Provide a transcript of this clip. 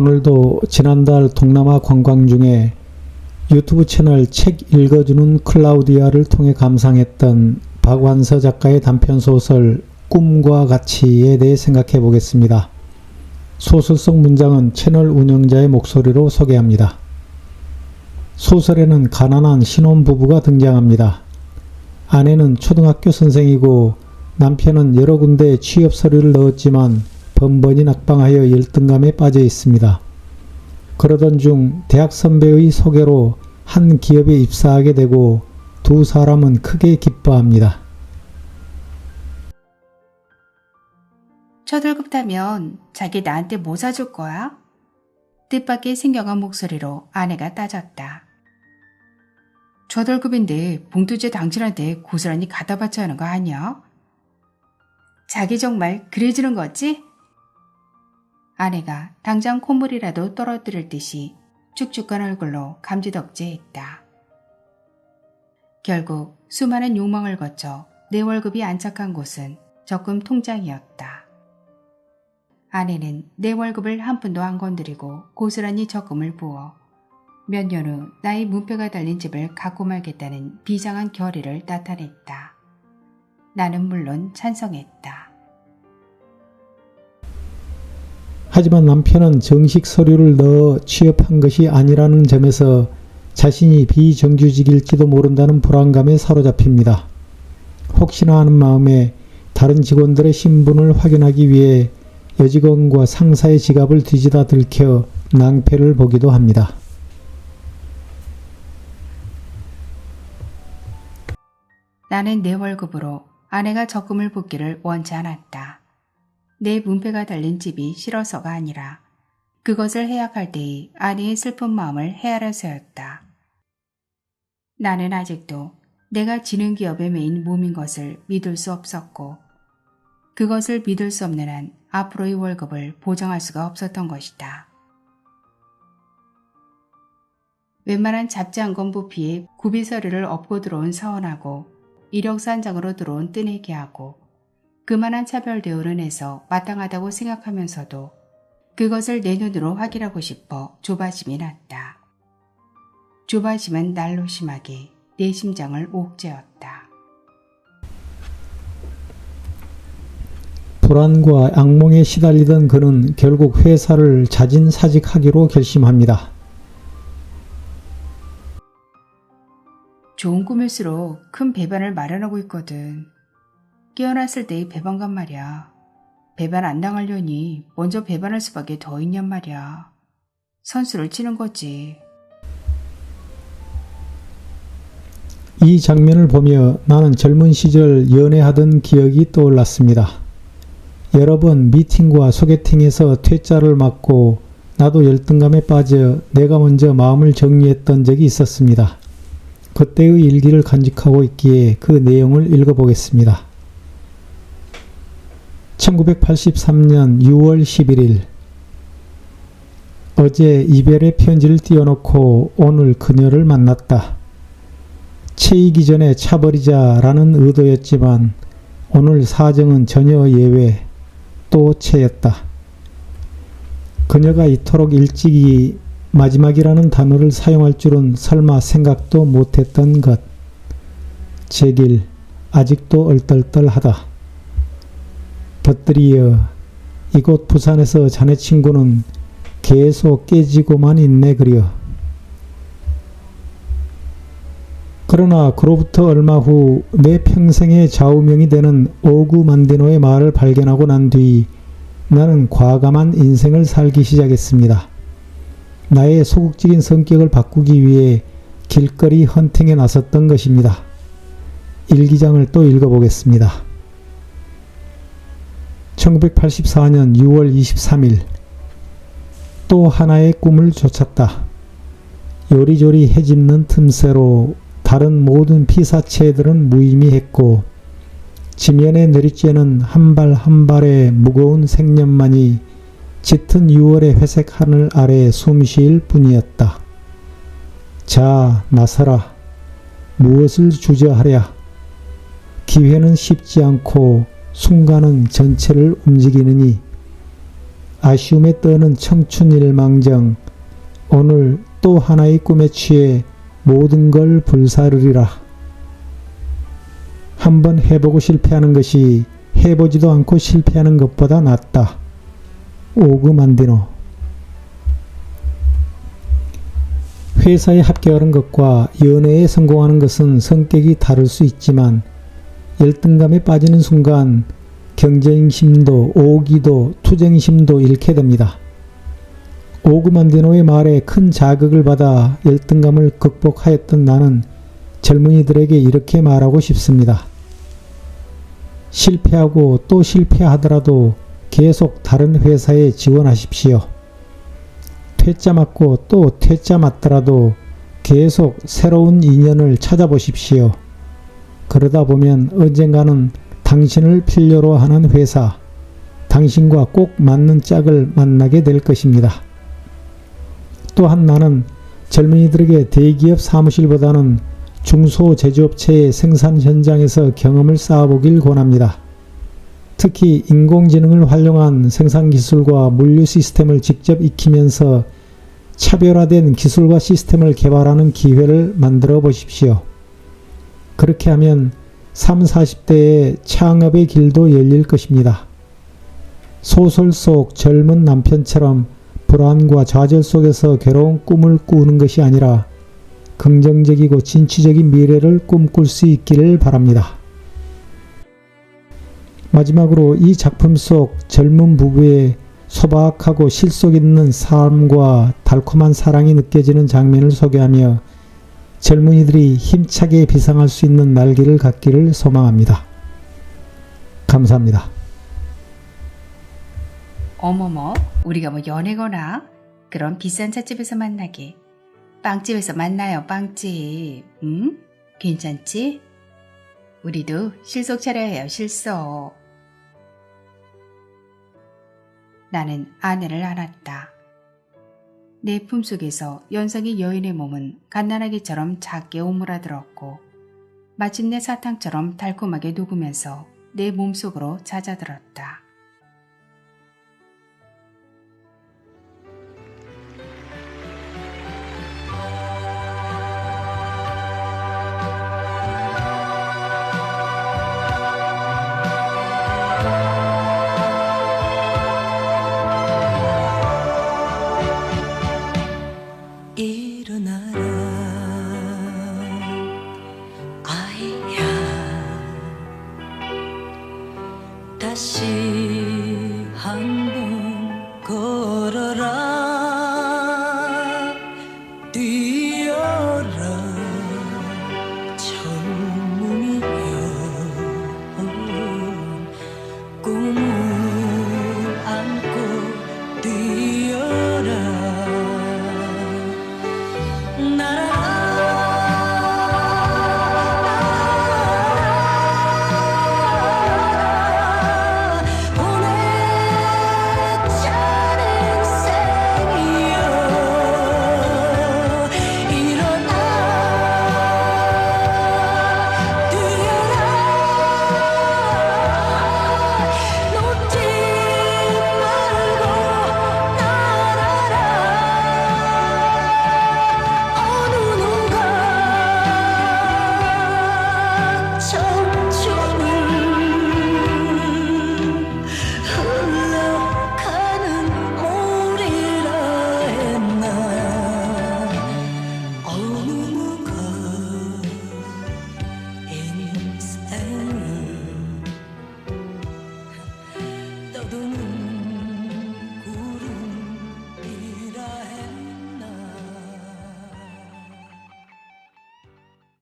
오늘도 지난달 동남아 관광 중에 유튜브 채널 책 읽어주는 클라우디아를 통해 감상했던 박완서 작가의 단편 소설 꿈과 가치에 대해 생각해 보겠습니다. 소설 속 문장은 채널 운영자의 목소리로 소개합니다. 소설에는 가난한 신혼부부가 등장합니다. 아내는 초등학교 선생이고 남편은 여러 군데 취업 서류를 넣었지만 번번이 낙방하여 열등감에 빠져 있습니다. 그러던 중 대학 선배의 소개로 한 기업에 입사하게 되고 두 사람은 크게 기뻐합니다. 타면 자기 나한테 뭐 사줄 거야? 뜻밖의 생경한 목소리로 아내가 따졌다. 초등급인데 봉투제 당신한테 고스란히 갖다 바쳐야 하는 거 아니야? 자기 정말 그래주는 거지? 아내가 당장 콧물이라도 떨어뜨릴 듯이 축축한 얼굴로 감지덕지했다. 결국 수많은 욕망을 거쳐 내 월급이 안착한 곳은 적금 통장이었다. 아내는 내 월급을 한 푼도 안 건드리고 고스란히 적금을 부어 몇 년 후 나의 문패가 달린 집을 갖고 말겠다는 비장한 결의를 나타냈다. 나는 물론 찬성했다. 하지만 남편은 정식 서류를 넣어 취업한 것이 아니라는 점에서 자신이 비정규직일지도 모른다는 불안감에 사로잡힙니다. 혹시나 하는 마음에 다른 직원들의 신분을 확인하기 위해 여직원과 상사의 지갑을 뒤지다 들켜 낭패를 보기도 합니다. 나는 내 월급으로 아내가 적금을 붓기를 원치 않았다. 내 문패가 달린 집이 싫어서가 아니라 그것을 해약할 때의 아내의 슬픈 마음을 헤아려서였다. 나는 아직도 내가 지능 기업에 매인 몸인 것을 믿을 수 없었고 그것을 믿을 수 없는 한 앞으로의 월급을 보장할 수가 없었던 것이다. 웬만한 잡지 한권 부피에 구비 서류를 엎고 들어온 사원하고 이력서 한 장으로 들어온 뜨내기하고 그만한 차별 대우를 해서 마땅하다고 생각하면서도 그것을 내 눈으로 확인하고 싶어 조바심이 났다. 조바심은 날로 심하게 내 심장을 옥죄었다. 불안과 악몽에 시달리던 그는 결국 회사를 자진사직하기로 결심합니다. 좋은 꿈일수록 큰 배반을 마련하고 있거든. 깨어났을 때의 배반감 말이야. 배반 안 당하려니 먼저 배반할 수밖에 더 있냔 말이야. 선수를 치는 거지. 이 장면을 보며 나는 젊은 시절 연애하던 기억이 떠올랐습니다. 여러 번 미팅과 소개팅에서 퇴짜를 맞고 나도 열등감에 빠져 내가 먼저 마음을 정리했던 적이 있었습니다. 그때의 일기를 간직하고 있기에 그 내용을 읽어보겠습니다. 1983년 6월 11일 어제 이별의 편지를 띄워놓고 오늘 그녀를 만났다. 채이기 전에 차버리자라는 의도였지만 오늘 사정은 전혀 예외 또 채였다. 그녀가 이토록 일찍이 마지막이라는 단어를 사용할 줄은 설마 생각도 못했던 것. 제길 아직도 얼떨떨하다. 버들이여 이곳 부산에서 자네 친구는 계속 깨지고만 있네 그려. 그러나 그로부터 얼마 후 내 평생의 좌우명이 되는 오구 만디노의 말을 발견하고 난 뒤 나는 과감한 인생을 살기 시작했습니다. 나의 소극적인 성격을 바꾸기 위해 길거리 헌팅에 나섰던 것입니다. 일기장을 또 읽어보겠습니다. 1984년 6월 23일 또 하나의 꿈을 쫓았다. 요리조리 해집는 틈새로 다른 모든 피사체들은 무의미했고 지면에 내리쬐는 한 발 한 발의 무거운 생년만이 짙은 6월의 회색 하늘 아래 숨쉴 뿐이었다. 자, 나서라. 무엇을 주저하랴. 기회는 쉽지 않고 순간은 전체를 움직이느니 아쉬움에 떠는 청춘 일망정 오늘 또 하나의 꿈에 취해 모든 걸 불사르리라. 한번 해보고 실패하는 것이 해보지도 않고 실패하는 것보다 낫다. 오그 만디노 회사에 합격하는 것과 연애에 성공하는 것은 성격이 다를 수 있지만 열등감에 빠지는 순간 경쟁심도 오기도 투쟁심도 잃게 됩니다. 오그만디노의 말에 큰 자극을 받아 열등감을 극복하였던 나는 젊은이들에게 이렇게 말하고 싶습니다. 실패하고 또 실패하더라도 계속 다른 회사에 지원하십시오. 퇴짜 맞고 또 퇴짜 맞더라도 계속 새로운 인연을 찾아보십시오. 그러다 보면 언젠가는 당신을 필요로 하는 회사, 당신과 꼭 맞는 짝을 만나게 될 것입니다. 또한 나는 젊은이들에게 대기업 사무실보다는 중소제조업체의 생산 현장에서 경험을 쌓아보길 권합니다. 특히 인공지능을 활용한 생산 기술과 물류 시스템을 직접 익히면서 차별화된 기술과 시스템을 개발하는 기회를 만들어 보십시오. 그렇게 하면 3, 40대의 창업의 길도 열릴 것입니다. 소설 속 젊은 남편처럼 불안과 좌절 속에서 괴로운 꿈을 꾸는 것이 아니라 긍정적이고 진취적인 미래를 꿈꿀 수 있기를 바랍니다. 마지막으로 이 작품 속 젊은 부부의 소박하고 실속 있는 삶과 달콤한 사랑이 느껴지는 장면을 소개하며 젊은이들이 힘차게 비상할 수 있는 날개를 갖기를 소망합니다. 감사합니다. 어머머, 우리가 뭐 연애거나 그런 비싼 찻집에서 만나게. 빵집에서 만나요, 빵집. 응? 괜찮지? 우리도 실속 차려야 해요, 실속. 나는 아내를 안았다. 내 품속에서 연상의 여인의 몸은 갓난아기처럼 작게 오므라들었고 마침내 사탕처럼 달콤하게 녹으면서 내 몸속으로 잦아들었다. 다시 한 번 걸어라